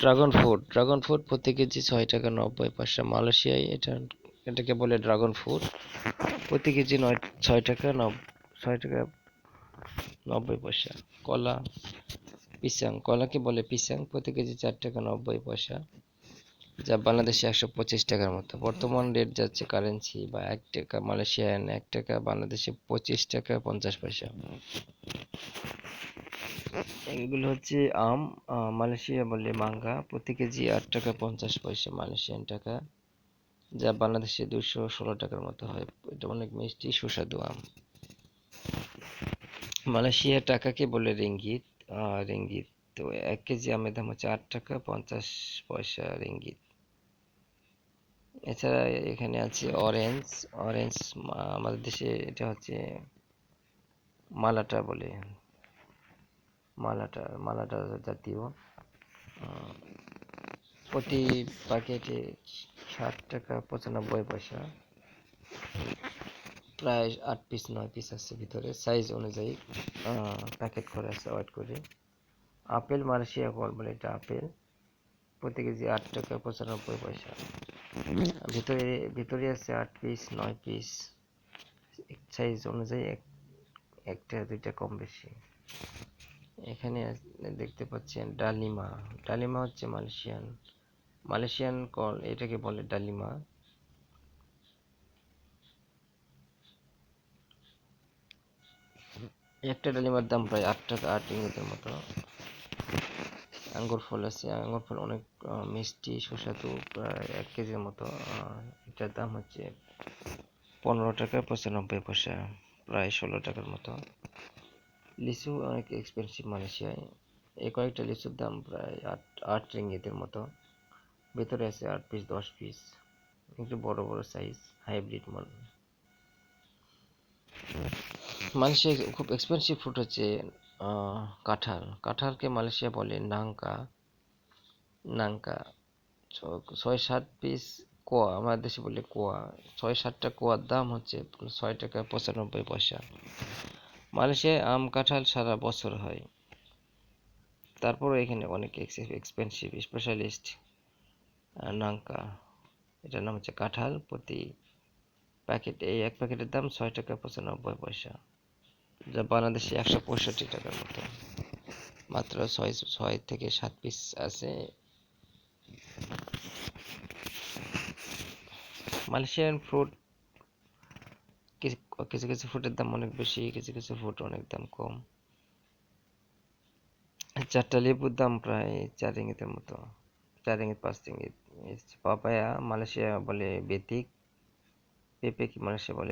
Dragon fruit dragon fruit প্রতি KG ছয় টাকা নব্বই পয়সা। মালয়েশিয়ায় এটা, এটাকে বলে ড্রাগন ফ্রুট প্রতি কেজি নয়, ছয় টাকা নব, ছয় টাকা নব্বই পয়সা। কলা, পিসাং। কলাকে বলে পিসাং। প্রতি কেজি চার টাকা নব্বই পয়সা। যা বাংলাদেশে একশো পঁচিশ টাকার মতো। বর্তমান রেট যাচ্ছে কারেন্সি বা এক টাকা, মালয়েশিয়ান এক টাকা, বাংলাদেশে পঁচিশ টাকা পঞ্চাশ পয়সা। এগুলো হচ্ছে আম মালয়েশিয়া বলে মাঙ্গা, প্রতি কেজি আট টাকা পঞ্চাশ পয়সা মালয়েশিয়ান টাকা, যা বাংলাদেশে দুশো ষোলো টাকার মতো হয়। এটা অনেক মিষ্টি, সুস্বাদু আম। মালয়েশিয়া টাকাকে বলে রিঙ্গিত রিঙ্গিত। তো এক কেজি আমের দাম হচ্ছে আট টাকা পঞ্চাশ পয়সা রিঙ্গিত। এছাড়া এখানে আছে অরেঞ্জ অরেঞ্জ আমাদের দেশে এটা হচ্ছে মালাটা বলে। মালাটা মালাটা জাতীয়। প্রতি প্যাকেটে ষাট টাকা পঁচানব্বই পয়সা। প্রায় আট পিস নয় পিস আছে ভিতরে। সাইজ অনুযায়ী প্যাকেট করে আছে ওয়েট করে। আপেল, মালয়েশিয়া কল বলে এটা আপেল। প্রতি কেজি আট টাকা পঁচানব্বই পয়সা। ভিতরে ভিতরে আছে আট পিস নয় পিস সাইজ অনুযায়ী এক একটা, দুইটা কম বেশি। এখানে দেখতে পাচ্ছেন ডালিমা। ডালিমা হচ্ছে মালয়েশিয়ান। মালয়েশিয়ান কল, এটাকে বলে ডালিমা। একটা ডালিমার দাম প্রায় আট টাকা, আট ইঙ্গিতের মতো। আঙ্গুর ফল আছে। আঙ্গুর ফল অনেক মিষ্টি, সুস্বাদু, প্রায় এক কেজির মতো। এটার দাম হচ্ছে পনেরো টাকা পঁচানব্বই পয়সা, প্রায় ষোলো টাকার মতো। লিচু অনেক এক্সপেন্সিভ মালয়েশিয়ায়। এই কয়েকটা লিচুর দাম প্রায় আট আট রিঙ্গিতের মতো। ভেতরে আছে আট পিস দশ পিস একটু বড় বড় সাইজ হাইব্রিড মাল। মালয়েশিয়া খুব এক্সপেন্সিভ ফ্রুট হচ্ছে কাঁঠাল। কাঁঠালকে মালয়েশিয়া বলে নাংকা নাংকা ছয়, সাত পিস কোয়া, আমাদের দেশে বলে কোয়া। ছয়, সাতটা কোয়ার দাম হচ্ছে ছয় টাকা পঁচানব্বই পয়সা। মালয়েশিয়ায় আম কাঁঠাল সারা বছর হয়। তারপরও এখানে অনেক এক্সপেন্সিভ স্পেশালিস্ট নাঙ্কা। এটার নাম হচ্ছে কাঁঠাল প্রতি প্যাকেট এই এক প্যাকেটের দাম ছয় টাকা পঁচানব্বই পয়সা। যা বাংলাদেশে একশো পঁয়ষট্টি টাকার মতো। মাত্র ছয় ছয় থেকে সাত পিস আছে। মালয়েশিয়ান ফ্রুট কিছু কিছু ফুটের দাম অনেক বেশি, কিছু কিছু ফুট অনেক দাম কম। চারটা লেবুর দাম প্রায় চার ইঙ্গিতের মতো। চার ইঙ্গিত পাঁচ ইঙ্গিত পাপায়া মালয়েশিয়া বলে বেতিক, পেঁপে কি মালয়েশিয়া বলে